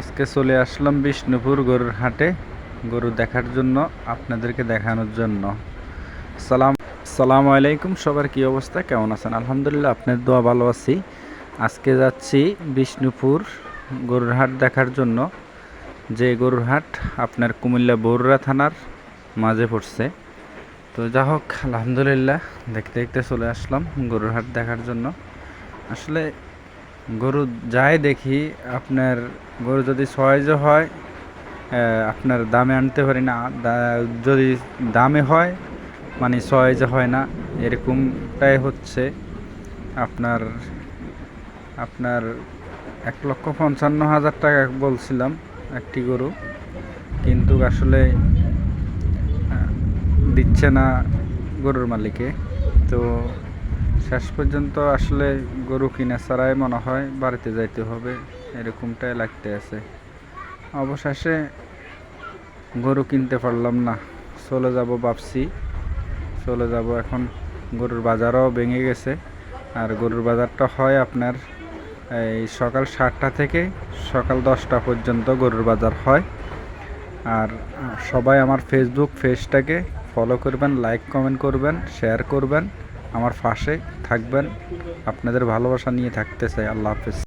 আজকে চলে আসলাম বিষ্ণুপুর গরুর হাটে গরু দেখার জন্য আপনাদেরকে দেখানোর জন্য। সালাম সালাম আলাইকুম, সবার কি অবস্থা? কেমন আছেন? আলহামদুলিল্লাহ, আপনার দোয়া ভালো আছি। আজকে যাচ্ছি বিষ্ণুপুর গরুর হাট দেখার জন্য। যে গরুর হাট আপনার কুমিল্লা বরুড়া থানার মাঝে পড়ছে। তো যা হোক, আলহামদুলিল্লাহ, দেখতে দেখতে চলে আসলাম গরুর হাট দেখার জন্য। আসলে গরু যাই দেখি, আপনার গরু যদি সহজ হয় আপনার দামে আনতে পারি না। যদি দামে হয় মানে সহজ হয় না, এরকমটাই হচ্ছে। আপনার আপনার এক লক্ষ পঞ্চান্ন হাজার টাকা বলছিলাম একটি গরু, কিন্তু আসলে দিচ্ছে না গরুর মালিকে। তো শেষ পর্যন্ত আসলে গরু কিনা ছাড়াই মনে হয় বাড়িতে যাইতে হবে, এরকমটাই লাগতে আছে। অবশেষে গরু কিনতে পারলাম না, চলে যাব ভাবছি। চলে যাব এখন গরুর বাজারও ভেঙে গেছে, আর গরুর বাজারটা হয় আপনার এই সকাল সাতটা থেকে সকাল দশটা পর্যন্ত গরুর বাজার হয়। আর সবাই আমার ফেসবুক পেজটাকে ফলো করবেন লাইক কমেন্ট করবেন শেয়ার করবেন। আমার পাশে থাকবেন। আপনাদের ভালোবাসা নিয়ে থাকতে চাই। আল্লাহ হাফেজ।